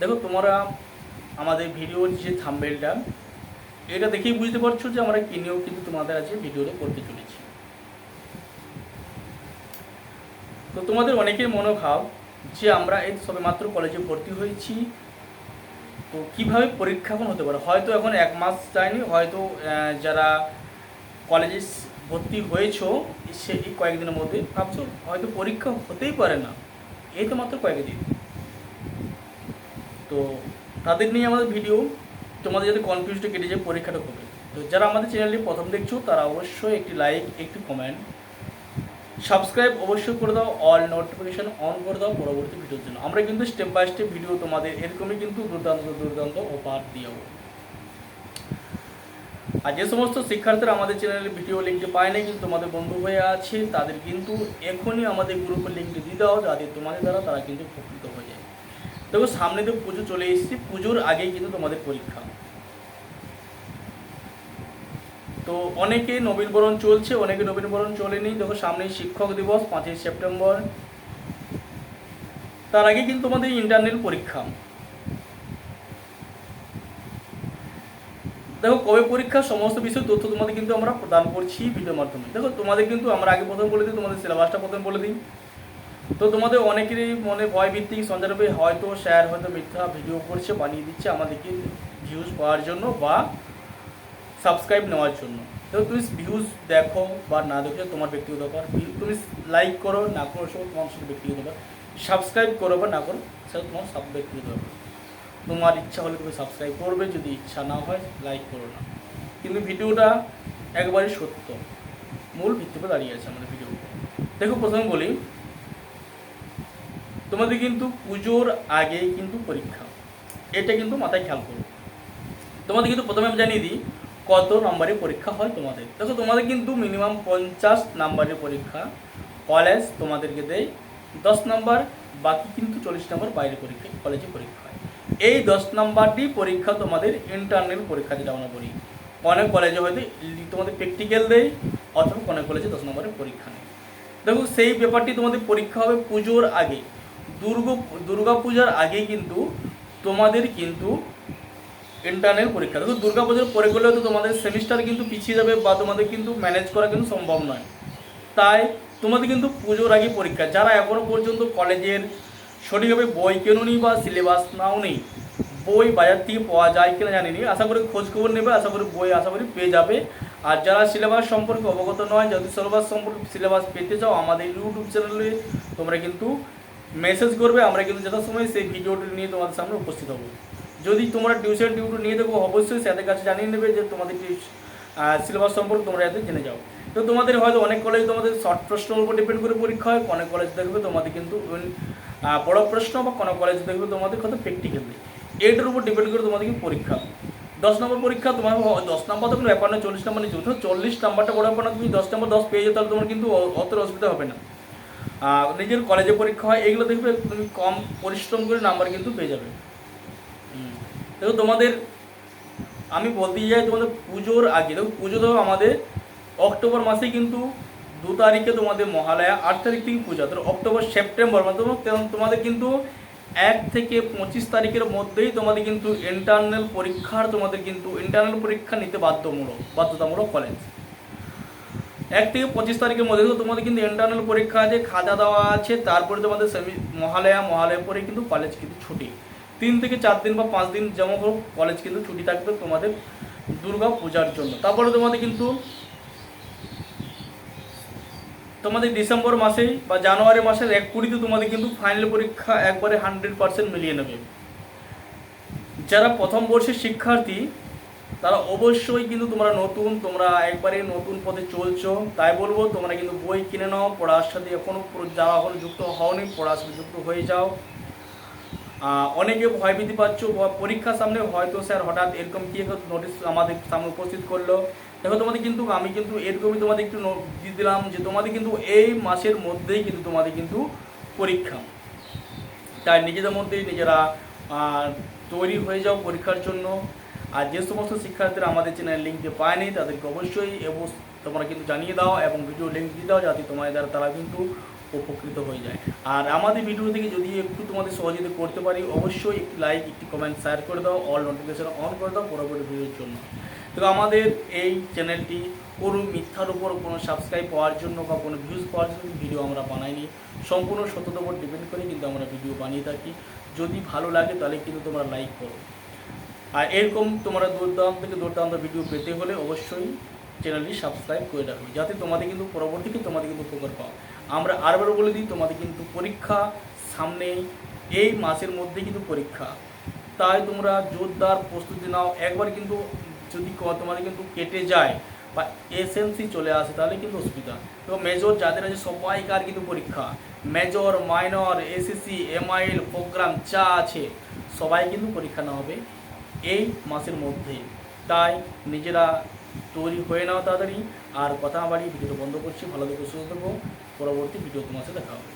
দেখো তোমরা আমাদের ভিডিওর যে থাম্বেলটা এটা দেখেই বুঝতে পারছ যে আমরা কিনেও কিন্তু তোমাদের আজকে ভিডিওটা করতে চলেছি। তো তোমাদের অনেকের মনোভাব যে আমরা এই সবেমাত্র কলেজে ভর্তি হয়েছি, তো কীভাবে পরীক্ষা এখন হতে পারে? হয়তো এখন এক মাস যায়নি, হয়তো যারা কলেজে ভর্তি হয়েছো, সে কয়েকদিনের মধ্যে ভাবছ হয়তো পরীক্ষা হতেই পারে না। এই তো মাত্র কয়েকদিন। তো তাদের নিয়ে আমাদের ভিডিও তোমাদের যাতে কনফিউজটা কেটে যায় পরীক্ষাটা হবে। তো যারা আমাদের চ্যানেলটি প্রথম দেখছ, তারা অবশ্যই একটি লাইক একটি কমেন্ট সাবস্ক্রাইব অবশ্যই করে দাও অল নোটিফিকেশন অন করে দাও পরবর্তী ভিডিওর জন্য। আমরা কিন্তু স্টেপ বাই স্টেপ ভিডিও তোমাদের এরকমই কিন্তু দুর্দান্ত দুর্দান্ত অফার দিয়ে আর যে সমস্ত শিক্ষার্থীরা আমাদের চ্যানেলের ভিডিও লিঙ্কটি পায় না কিন্তু তোমাদের বন্ধু হয়ে আছে, তাদের কিন্তু এখনই আমাদের গ্রুপের লিঙ্কটি দিয়ে দাও, যাতে তোমাদের দ্বারা তারা কিন্তু উপকৃত হয়ে যায়। দেখো, সামনে তো পুজো চলে এসেছে, পুজোর আগেই কিন্তু তোমাদের পরীক্ষা। তো অনেকে নবীনবরণ চলছে, অনেকে নবীনবরণ চলেনি। দেখো সামনেই শিক্ষক দিবস, পাঁচই সেপ্টেম্বর। তার আগে কিন্তু তোমাদের ইন্টারনাল পরীক্ষা। দেখো, কবে পরীক্ষা, সমস্ত বিষয় তথ্য তোমাদের কিন্তু আমরা প্রদান করছি ভিডিওর মাধ্যমে। দেখো, তোমাদের কিন্তু আমরা আগে প্রথম বলে দিই, তোমাদের সিলেবাসটা প্রথম বলে দিই। তো তোমাদের অনেকেরই মনে ভয় ভিত্তিক সঞ্চারবে হয়তো স্যার হয়তো মিথ্যা ভিডিও করছে, বানিয়ে দিচ্ছে আমাদেরকে ভিউজ পাওয়ার জন্য বা সাবস্ক্রাইব নেওয়ার জন্য। তো তুমি ভিউজ দেখো বা না দেখো, তোমার ব্যক্তিগত ব্যাপার। তুমি লাইক করো, না করো, সেটা তোমার সাথে ব্যক্তিগত ব্যাপার। সাবস্ক্রাইব করো বা না করো, সেটা তোমার সব ব্যক্তিগত ব্যাপার। তোমার ইচ্ছা হলে তুমি সাবস্ক্রাইব করবে, যদি ইচ্ছা না হয় লাইক করো না। কিন্তু ভিডিওটা একবারই সত্য। মূল ভিত্তিতে দাঁড়িয়ে আছে আমাদের ভিডিও দেখো, প্রথমে বলি তোমাদের কিন্তু পুজোর আগেই কিন্তু পরীক্ষা। এটা কিন্তু মাথায় খেয়াল করো। তোমাদের কিন্তু প্রথমে আমি জানিয়ে দিই, কত নম্বরের পরীক্ষা হয় তোমাদের। দেখো, তোমাদের কিন্তু মিনিমাম পঞ্চাশ নম্বরের পরীক্ষা। কলেজ তোমাদেরকে দেয় দশ নম্বর, বাকি কিন্তু চল্লিশ নম্বর বাইরে পরীক্ষা কলেজে পরীক্ষা হয়। এই দশ নম্বরটি পরীক্ষা তোমাদের ইন্টারনাল পরীক্ষা যেটা আমরা বলি। অনেক কলেজে হয়তো তোমাদের প্র্যাকটিক্যাল দেয়, অথবা অনেক কলেজে দশ নম্বরের পরীক্ষা নেই দেখো, সেই ব্যাপারটি তোমাদের পরীক্ষা হবে পুজোর আগে। দুর্গা দুর্গা পূজার আগে কিন্তু তোমাদের কিন্তু ইন্টারনাল পরীক্ষা। দেখো, দুর্গা পুজোর পরে গেলেও তো তোমাদের সেমিস্টার কিন্তু পিছিয়ে যাবে বা তোমাদের কিন্তু ম্যানেজ করা কিন্তু সম্ভব নয়। তাই তোমাদের কিন্তু পুজোর আগে পরীক্ষা। যারা এখনও পর্যন্ত কলেজের সঠিকভাবে বই কেনুনি বা সিলেবাস নাও নেই, বই বাজার থেকে পাওয়া যায় কিনা জানি নি আশা করি খোঁজ খবর নেবে, আশা করি বই, আশা করি পেয়ে যাবে। আর যারা সিলেবাস সম্পর্কে অবগত নয়, যদি সিলেবাস সম্পর্কে সিলেবাস পেতে চাও আমাদের ইউটিউব চ্যানেলে তোমরা কিন্তু মেসেজ করবে, আমরা কিন্তু যথাসময় সেই ভিডিওটি নিয়ে তোমাদের সামনে উপস্থিত হব। যদি তোমরা টিউশন টিউটর নিয়ে দেখো অবশ্যই স্যারদের কাছে জানিয়ে নেবে যে তোমাদের সিলেবাস সম্পর্কে তোমরা যাতে জেনে যাও। তো তোমাদের হয়তো অনেক কলেজ তোমাদের শর্ট প্রশ্নের উপর ডিপেন্ড করে পরীক্ষা হয় অনেক কলেজ দেখবে তোমাদের কিন্তু বড় প্রশ্ন বা কোনো কলেজ দেখবে তোমাদের হয়তো প্র্যাকটিক্যাল এইটার উপর ডিপেন্ড করে তোমাদের কিন্তু পরীক্ষা। দশ নম্বর পরীক্ষা তোমার দশ নম্বর তো কোনো ব্যাপার না চল্লিশ নম্বর নিচে উঠো চল্লিশ নাম্বারটা বড় ব্যাপার না, তুমি দশ নম্বর দশ পেয়ে যাও, তাহলে তোমার কিন্তু অত অসুবিধা হবে না। নিজের কলেজে পরীক্ষা হয়, এগুলো দেখবে তুমি কম পরিশ্রম করে নাম্বার কিন্তু পেয়ে যাবে। দেখো তোমাদের, আমি বলতে চাই তোমাদের পুজোর আগে, দেখো পুজো তো আমাদের অক্টোবর মাসে কিন্তু দু তারিখে তোমাদের মহালয়া, আট তারিখ থেকে পূজা তো অক্টোবর, সেপ্টেম্বর মানে তোমাদের কিন্তু এক থেকে পঁচিশ তারিখের মধ্যেই তোমাদের কিন্তু ইন্টারনাল পরীক্ষার তোমাদের কিন্তু ইন্টারনাল পরীক্ষা নিতে বাধ্যমূলক, বাধ্যতামূলক কলেজ এক থেকে পঁচিশ তারিখের মধ্যে তোমাদের কিন্তু ইন্টারনাল পরীক্ষা আছে, খাতা দেওয়া আছে, তারপরে তোমাদের সেমি মহালয়া মহালয়া পরে কিন্তু কলেজ কিন্তু ছুটি। তিন থেকে চার দিন বা পাঁচ দিন যেমন হোক কলেজ কিন্তু ছুটি থাকবে তোমাদের দুর্গা পূজার জন্য। তারপরে তোমাদের কিন্তু তোমাদের ডিসেম্বর মাসেই বা জানুয়ারি মাসের এক কুড়িতে তোমাদের কিন্তু ফাইনাল পরীক্ষা একবারে হান্ড্রেড পার্সেন্ট মিলিয়ে নেবে। যারা প্রথম বর্ষের শিক্ষার্থী তারা অবশ্যই কিন্তু তোমরা নতুন, তোমরা একবারে নতুন পথে চলছো। তাই বলব, তোমরা কিন্তু বই কিনে নাও, পড়ার সাথে এখনও যারা এখনও যুক্ত হওনি, পড়ার সাথে যুক্ত হয়ে যাও। অনেকে ভয়ভীতি পাচ্ছ বা পরীক্ষার সামনে হয়তো স্যার হঠাৎ এরকম কি নোটিশ আমাদের সামনে উপস্থিত করল। দেখো, তোমাদের কিন্তু, আমি কিন্তু এরকমই তোমাদের একটু দিয়ে দিলাম যে, তোমাদের কিন্তু এই মাসের মধ্যেই কিন্তু তোমাদের কিন্তু পরীক্ষা। তাই নিজেদের মধ্যেই নিজেরা তৈরি হয়ে যাও পরীক্ষার জন্য। আর যে সমস্ত শিক্ষার্থীরা আমাদের চ্যানেল লিঙ্কটি পায়নি, তাদেরকে অবশ্যই তোমরা কিন্তু জানিয়ে দাও এবং ভিডিও লিঙ্ক দিয়ে দাও যাতে তোমাদের দ্বারা তারা কিন্তু উপকৃত হয়ে যায়। আর আমাদের ভিডিও থেকে যদি একটু তোমাদের সহযোগিতা করতে পারি, অবশ্যই একটি লাইক একটি কমেন্ট শেয়ার করে দাও অল নোটিফিকেশন অন করে দাও পরবর্তী ভিডিওর জন্য। তো আমাদের এই চ্যানেলটি কোনো মিথ্যার উপর কোনো সাবস্ক্রাইব পাওয়ার জন্য বা কোনো ভিউজ পাওয়ার জন্য ভিডিও আমরা বানাইনি। সম্পূর্ণ সততার উপর ডিপেন্ড করে কিন্তু আমরা ভিডিও বানিয়ে থাকি। যদি ভালো লাগে তাহলে কিন্তু তোমরা লাইক করো। আর এরকম তোমরা দুর্দান্ত থেকে দুর্দান্ত ভিডিও পেতে হলে অবশ্যই চ্যানেলটি সাবস্ক্রাইব করে রাখবে, যাতে তোমাদের কিন্তু পরবর্তীতে তোমাদের কিন্তু উপকার পাও আমরা আরবারও বলে দিই, তোমাদের কিন্তু পরীক্ষা সামনে এই মাসের মধ্যে কিন্তু পরীক্ষা। তাই তোমরা জোরদার প্রস্তুতি নাও। একবার কিন্তু যদি তোমাদের কিন্তু কেটে যায় বা এসএমসি চলে আসে, তাহলে কিন্তু অসুবিধা। তো মেজর যাদের আছে সবাইকার কিন্তু পরীক্ষা। Major minor SSC MIL programme যা আছে, সবাই কিন্তু পরীক্ষা নেওয়া হবে। এই মাসের মধ্যে। তাই নিজেরা তৈরি হয়ে নাও তাড়াতাড়ি, আর কথা বাড়ি ভিডিওটা বন্ধ করছি। ভালো থেকে, সুস্থ থাকো। পরবর্তী ভিডিও তোমার সাথে দেখা হবে।